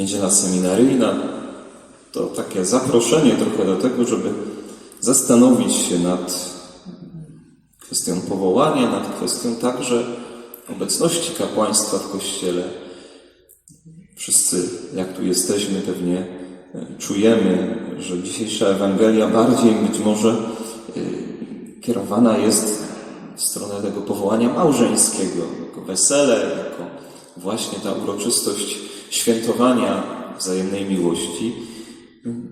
Niedziela seminaryjna to takie zaproszenie trochę do tego, żeby zastanowić się nad kwestią powołania, nad kwestią także obecności kapłaństwa w Kościele. Wszyscy, jak tu jesteśmy, pewnie e, czujemy, że dzisiejsza Ewangelia bardziej być może e, kierowana jest w stronę tego powołania małżeńskiego, jako wesele, jako właśnie ta uroczystość świętowania wzajemnej miłości.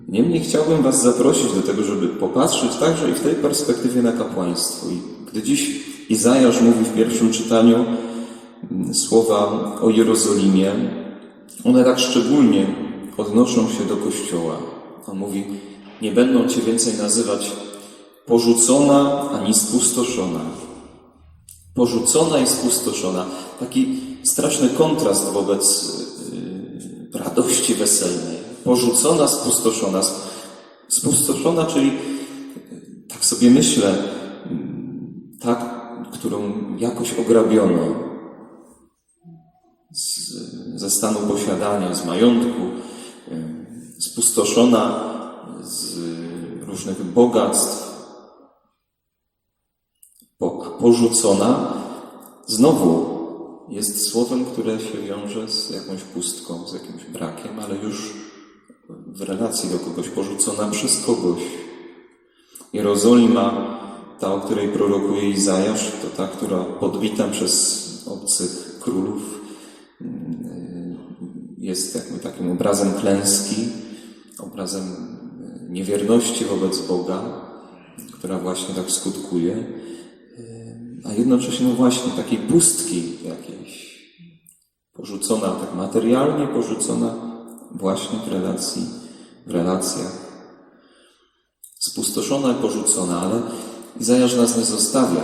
Niemniej chciałbym Was zaprosić do tego, żeby popatrzeć także i w tej perspektywie na kapłaństwo. I gdy dziś Izajasz mówi w pierwszym czytaniu mm, słowa o Jerozolimie, one tak szczególnie odnoszą się do Kościoła. On mówi, nie będą Cię więcej nazywać porzucona ani spustoszona. Porzucona i spustoszona. Taki straszny kontrast wobec yy, radości weselnej. Porzucona, spustoszona. Spustoszona, czyli tak sobie myślę, tak, którą jakoś ograbiono z, ze stanu posiadania, z majątku, y, spustoszona z różnych bogactw, po- porzucona, znowu jest słowem, które się wiąże z jakąś pustką, z jakimś brakiem, ale już w relacji do kogoś, porzucona przez kogoś. Jerozolima, ta, o której prorokuje Izajasz, to ta, która podbita przez obcych królów mm, jest jakby takim obrazem klęski, obrazem y, niewierności wobec Boga, która właśnie tak skutkuje, a jednocześnie no właśnie takiej pustki jakiejś, porzucona tak materialnie, porzucona właśnie w relacji, w relacjach spustoszona porzucona, ale Izajasz nas nie zostawia.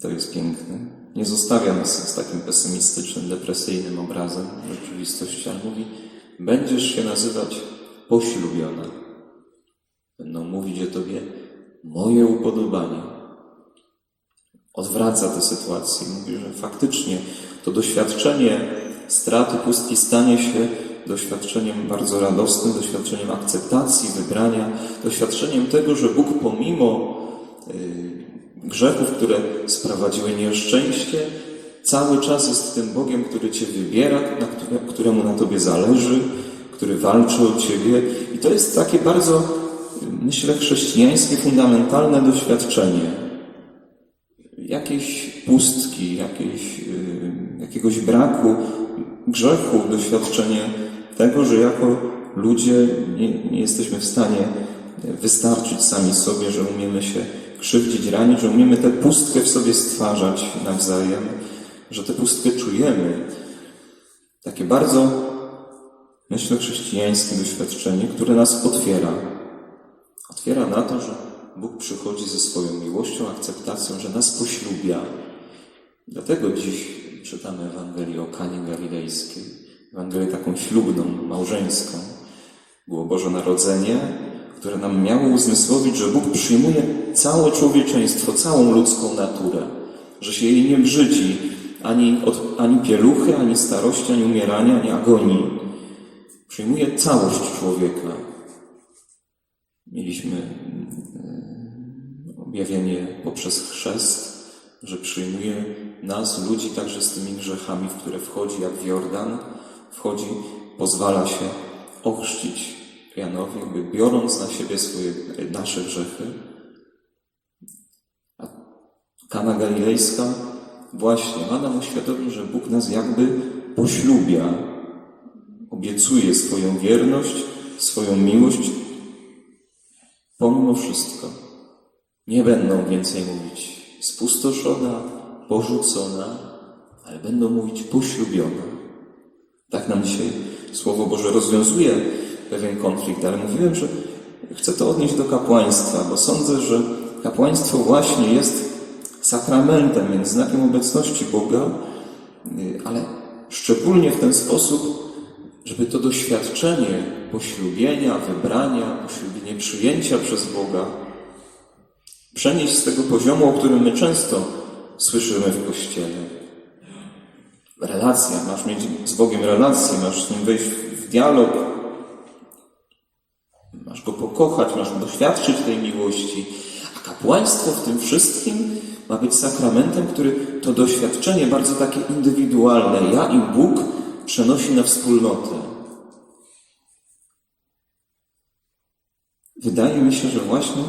To jest piękne. Nie zostawia nas z takim pesymistycznym, depresyjnym obrazem rzeczywistości, ale mówi, będziesz się nazywać poślubiona. Będą mówić o Tobie moje upodobanie. Odwraca tę sytuację. Mówi, że faktycznie to doświadczenie straty pustki stanie się doświadczeniem bardzo radosnym, doświadczeniem akceptacji, wybrania, doświadczeniem tego, że Bóg pomimo y, grzechów, które sprowadziły nieszczęście, cały czas jest tym Bogiem, który Cię wybiera, na które, któremu na Tobie zależy, który walczy o Ciebie. I to jest takie bardzo, y, myślę, chrześcijańskie, fundamentalne doświadczenie jakiejś pustki, jakiejś, y, jakiegoś braku, grzechu, doświadczenie tego, że jako ludzie nie, nie jesteśmy w stanie wystarczyć sami sobie, że umiemy się krzywdzić, ranić, że umiemy tę pustkę w sobie stwarzać nawzajem, że tę pustkę czujemy. Takie bardzo, myślę, chrześcijańskie doświadczenie, które nas otwiera. Otwiera na to, że Bóg przychodzi ze swoją miłością, akceptacją, że nas poślubia. Dlatego dziś czytamy Ewangelię o Kanie Galilejskiej. Ewangelię taką ślubną, małżeńską. Było Boże Narodzenie, które nam miało uzmysłowić, że Bóg przyjmuje całe człowieczeństwo, całą ludzką naturę, że się jej nie brzydzi ani, od, ani pieluchy, ani starości, ani umierania, ani agonii. Przyjmuje całość człowieka. Mieliśmy objawienie poprzez chrzest, że przyjmuje nas, ludzi, także z tymi grzechami, w które wchodzi, jak w Jordan, wchodzi, pozwala się ochrzcić Janowi, jakby biorąc na siebie swoje, nasze grzechy. A Kana Galilejska właśnie ma nam uświadomić, że Bóg nas jakby poślubia, obiecuje swoją wierność, swoją miłość, pomimo wszystko. Nie będą więcej mówić spustoszona, porzucona, ale będą mówić poślubiona. Tak nam dzisiaj Słowo Boże rozwiązuje pewien konflikt, ale mówiłem, że chcę to odnieść do kapłaństwa, bo sądzę, że kapłaństwo właśnie jest sakramentem, więc znakiem obecności Boga, ale szczególnie w ten sposób, żeby to doświadczenie poślubienia, wybrania, poślubienie przyjęcia przez Boga przenieść z tego poziomu, o którym my często słyszymy w Kościele. relacja, masz mieć z Bogiem relację, masz z Nim wejść w dialog, masz Go pokochać, masz doświadczyć tej miłości. A kapłaństwo w tym wszystkim ma być sakramentem, który to doświadczenie bardzo takie indywidualne, ja i Bóg przenosi na wspólnotę. Wydaje mi się, że właśnie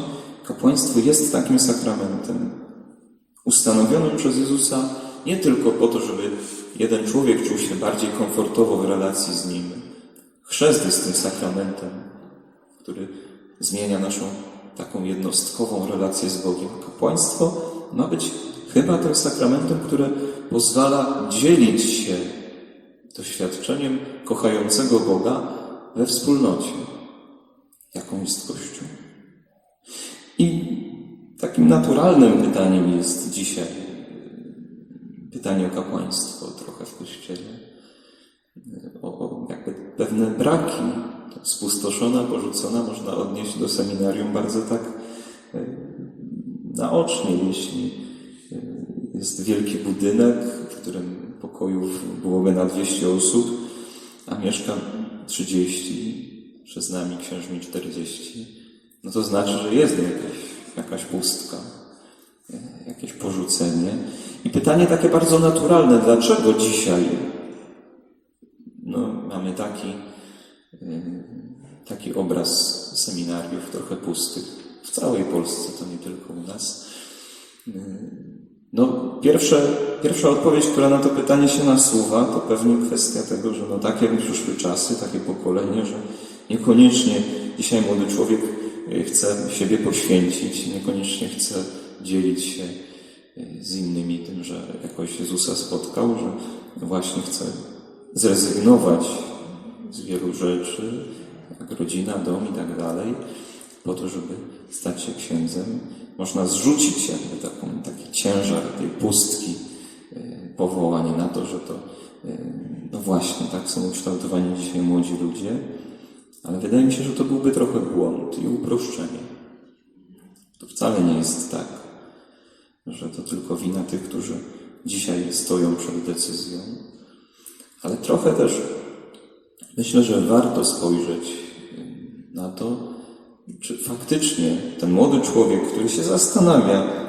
kapłaństwo jest takim sakramentem, ustanowionym przez Jezusa nie tylko po to, żeby jeden człowiek czuł się bardziej komfortowo w relacji z Nim. Chrzest jest tym sakramentem, który zmienia naszą taką jednostkową relację z Bogiem. Kapłaństwo ma być chyba tym sakramentem, które pozwala dzielić się doświadczeniem kochającego Boga we wspólnocie, jaką jest Kościół. Naturalnym pytaniem jest dzisiaj pytanie o kapłaństwo trochę w Kościele. O, o jakby pewne braki, spustoszona, porzucona, można odnieść do seminarium bardzo tak e, naocznie, jeśli e, jest wielki budynek, w którym pokojów byłoby na 200 osób, a mieszka 30, przez nami księżmi 40, no to znaczy, że jest jakaś, jakaś pustka, jakieś porzucenie. I pytanie takie bardzo naturalne, dlaczego dzisiaj no, mamy taki, taki obraz seminariów trochę pustych w całej Polsce, to nie tylko u nas. No, pierwsze, pierwsza odpowiedź, która na to pytanie się nasuwa, to pewnie kwestia tego, że no takie przyszły czasy, takie pokolenie, że niekoniecznie dzisiaj młody człowiek y, chce siebie poświęcić, niekoniecznie chce dzielić się y, z innymi tym, że jakoś Jezusa spotkał, że właśnie chce zrezygnować z wielu rzeczy, jak rodzina, dom i tak dalej, po to, żeby stać się księdzem. Można zrzucić jakby taką, taki ciężar tej pustki y, powołanie na to, że to no właśnie, tak są ukształtowani dzisiaj młodzi ludzie, ale wydaje mi się, że to byłby trochę błąd i uproszczenie. To wcale nie jest tak, że to tylko wina tych, którzy dzisiaj stoją przed decyzją, ale trochę też myślę, że warto spojrzeć na to, czy faktycznie ten młody człowiek, który się zastanawia,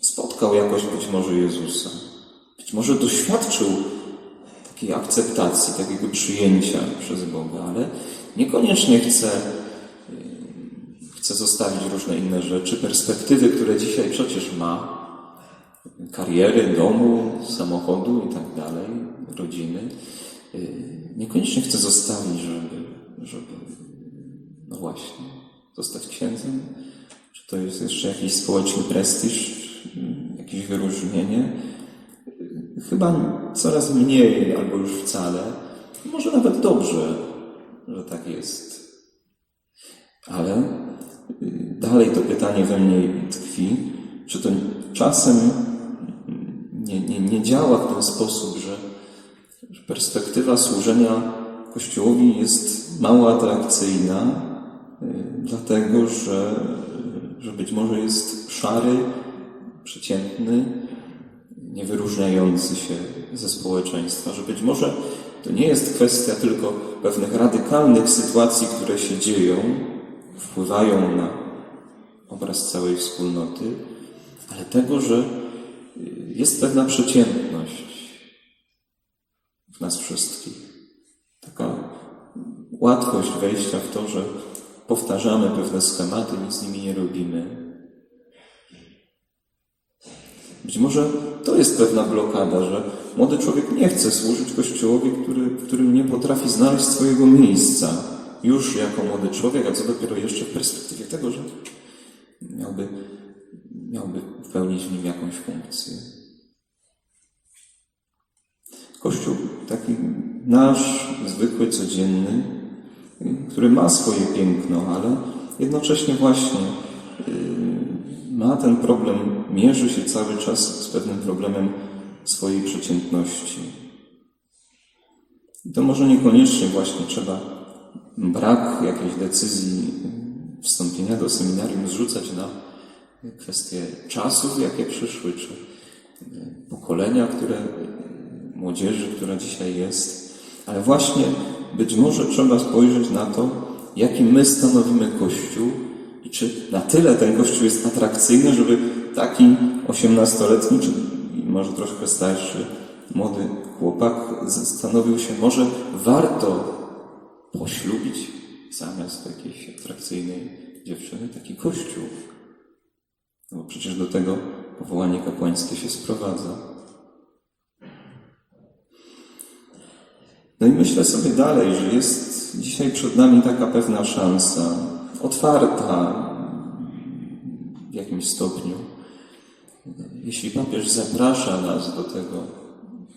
spotkał jakoś być może Jezusa. Być może doświadczył takiej akceptacji, takiego przyjęcia przez Boga, ale niekoniecznie chce, y, chce zostawić różne inne rzeczy, perspektywy, które dzisiaj przecież ma, kariery, domu, samochodu i tak dalej, rodziny. Y, Niekoniecznie chce zostawić, żeby, żeby no właśnie, zostać księdzem? Czy to jest jeszcze jakiś społeczny prestiż, jakieś wyróżnienie? Chyba coraz mniej, albo już wcale. Może nawet dobrze, że tak jest. Ale y, dalej to pytanie we mnie tkwi, czy to czasem nie, nie, nie działa w ten sposób, że, że perspektywa służenia Kościołowi jest mało atrakcyjna, y, dlatego że, że być może jest szary, przeciętny, niewyróżniający się ze społeczeństwa, że być może to nie jest kwestia tylko pewnych radykalnych sytuacji, które się dzieją, wpływają na obraz całej wspólnoty, ale tego, że jest pewna przeciętność w nas wszystkich. Taka łatwość wejścia w to, że powtarzamy pewne schematy, nic z nimi nie robimy. Być może to jest pewna blokada, że młody człowiek nie chce służyć Kościołowi, który, w którym nie potrafi znaleźć swojego miejsca już jako młody człowiek, a co dopiero jeszcze w perspektywie tego, że miałby, miałby pełnić w nim jakąś funkcję. Kościół taki nasz, zwykły, codzienny, który ma swoje piękno, ale jednocześnie właśnie yy, ma ten problem, mierzy się cały czas z pewnym problemem swojej przeciętności. I to może niekoniecznie właśnie trzeba brak jakiejś decyzji wstąpienia do seminarium zrzucać na kwestie czasów, jakie przyszły, czy pokolenia, które młodzieży, która dzisiaj jest, ale właśnie być może trzeba spojrzeć na to, jaki my stanowimy Kościół i czy na tyle ten Kościół jest atrakcyjny, żeby taki osiemnastoletni, czy może troszkę starszy, młody chłopak zastanowił się, może warto poślubić zamiast jakiejś atrakcyjnej dziewczyny taki Kościół. No bo przecież do tego powołanie kapłańskie się sprowadza. No i myślę sobie dalej, że jest dzisiaj przed nami taka pewna szansa, otwarta w jakimś stopniu. Jeśli papież zaprasza nas do tego,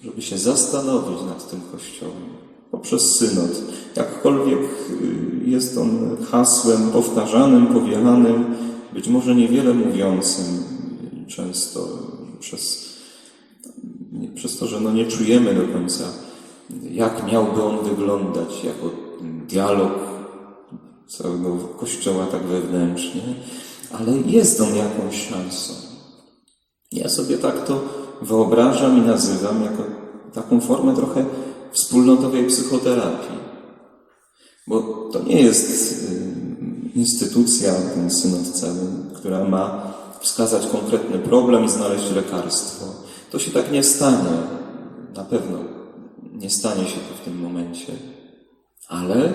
żeby się zastanowić nad tym Kościołem poprzez synod, jakkolwiek y, jest on hasłem powtarzanym, powielanym, być może niewiele mówiącym, często przez, przez to, że no nie czujemy do końca, jak miałby on wyglądać jako dialog całego Kościoła tak wewnętrznie, ale jest on jakąś szansą. Ja sobie tak to wyobrażam i nazywam jako taką formę trochę wspólnotowej psychoterapii. Bo to nie jest y, instytucja, ten synod cały, która ma wskazać konkretny problem i znaleźć lekarstwo. To się tak nie stanie. Na pewno nie stanie się to w tym momencie. Ale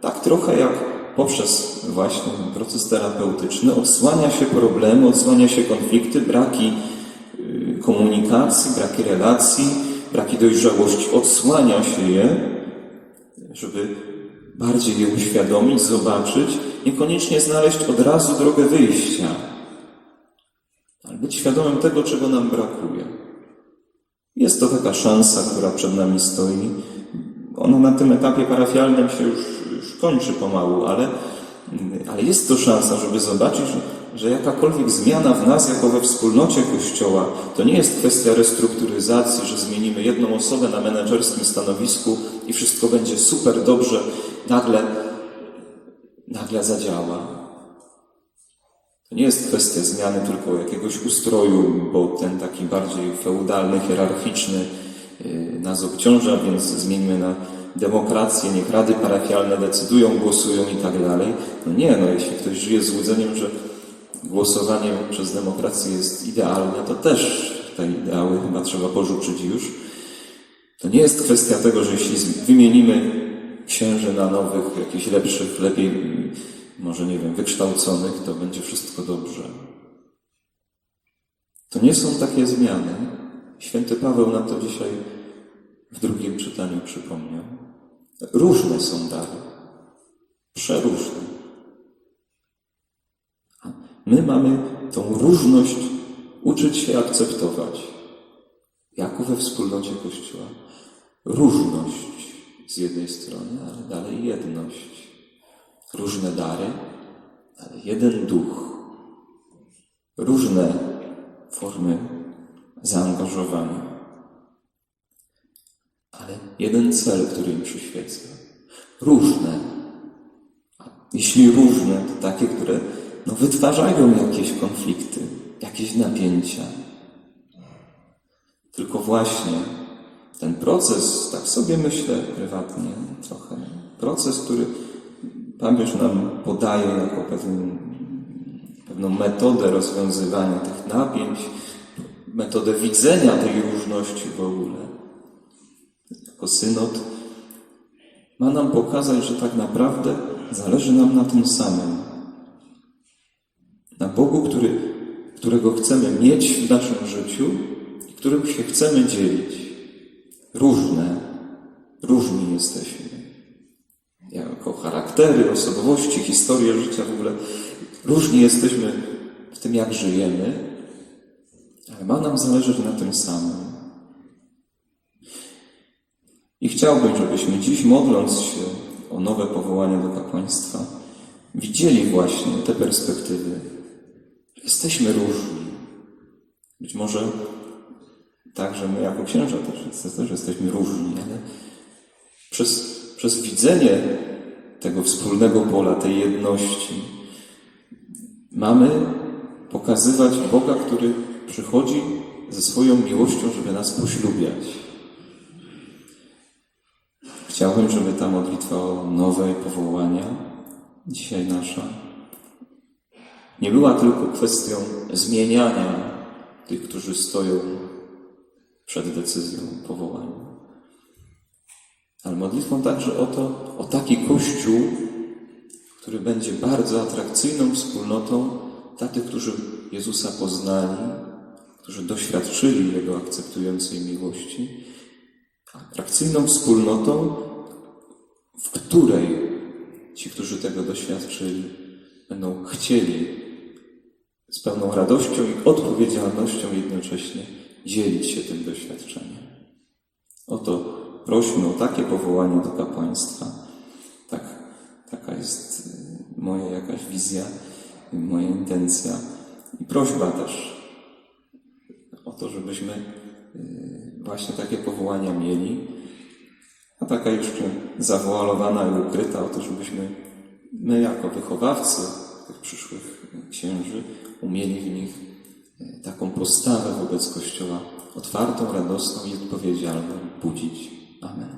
tak trochę jak poprzez właśnie proces terapeutyczny odsłania się problemy, odsłania się konflikty, braki y, komunikacji, braki relacji, braki dojrzałości, odsłania się je, żeby bardziej je uświadomić, zobaczyć, niekoniecznie znaleźć od razu drogę wyjścia, ale być świadomym tego, czego nam brakuje. Jest to taka szansa, która przed nami stoi. Ona na tym etapie parafialnym się już kończy pomału, ale, ale jest to szansa, żeby zobaczyć, że jakakolwiek zmiana w nas, jako we wspólnocie Kościoła, to nie jest kwestia restrukturyzacji, że zmienimy jedną osobę na menedżerskim stanowisku i wszystko będzie super dobrze, nagle, nagle zadziała. To nie jest kwestia zmiany tylko jakiegoś ustroju, bo ten taki bardziej feudalny, hierarchiczny yy, nas obciąża, więc zmieńmy na demokrację, niech rady parafialne decydują, głosują i tak dalej. No nie, no jeśli ktoś żyje złudzeniem, że głosowanie przez demokrację jest idealne, to też te ideały chyba trzeba porzucić już. To nie jest kwestia tego, że jeśli wymienimy księży na nowych, jakichś lepszych, lepiej, może nie wiem, wykształconych, to będzie wszystko dobrze. To nie są takie zmiany. Święty Paweł nam to dzisiaj w drugim czytaniu przypomniał. Różne są dary. Przeróżne. My mamy tą różność uczyć się akceptować. Jako we wspólnocie Kościoła. Różność z jednej strony, ale dalej jedność. Różne dary, ale jeden duch. Różne formy zaangażowania. Jeden cel, który im przyświeca. Różne. Jeśli różne, to takie, które no, wytwarzają jakieś konflikty, jakieś napięcia. Tylko właśnie ten proces, tak sobie myślę prywatnie trochę, proces, który papież nam podaje jako pewien, pewną metodę rozwiązywania tych napięć, metodę widzenia tej różności w ogóle, jako synod, ma nam pokazać, że tak naprawdę zależy nam na tym samym na Bogu, który, którego chcemy mieć w naszym życiu i którym się chcemy dzielić. Różne, różni jesteśmy. Jako charaktery, osobowości, historie życia w ogóle różni jesteśmy w tym, jak żyjemy, ale ma nam zależeć na tym samym. I chciałbym, żebyśmy dziś, modląc się o nowe powołanie do kapłaństwa, widzieli właśnie te perspektywy Jesteśmy różni. Być może także my jako księża też, też jesteśmy różni, ale przez, przez widzenie tego wspólnego pola, tej jedności, mamy pokazywać Boga, który przychodzi ze swoją miłością, żeby nas poślubiać. Chciałbym, żeby ta modlitwa o nowe powołania, dzisiaj nasza, nie była tylko kwestią zmieniania tych, którzy stoją przed decyzją powołania, ale modlitwą także o to, o taki Kościół, który będzie bardzo atrakcyjną wspólnotą dla tych, którzy Jezusa poznali, którzy doświadczyli Jego akceptującej miłości, atrakcyjną wspólnotą, w której ci, którzy tego doświadczyli, będą chcieli z pełną radością i odpowiedzialnością jednocześnie dzielić się tym doświadczeniem. Oto prośmy o takie powołanie do kapłaństwa. Tak, taka jest y, moja jakaś wizja, moja intencja i prośba też o to, żebyśmy y, właśnie takie powołania mieli, taka jeszcze zawoalowana i ukryta o to, żebyśmy my jako wychowawcy tych przyszłych księży umieli w nich y, taką postawę wobec Kościoła otwartą, radosną i odpowiedzialną budzić. Amen.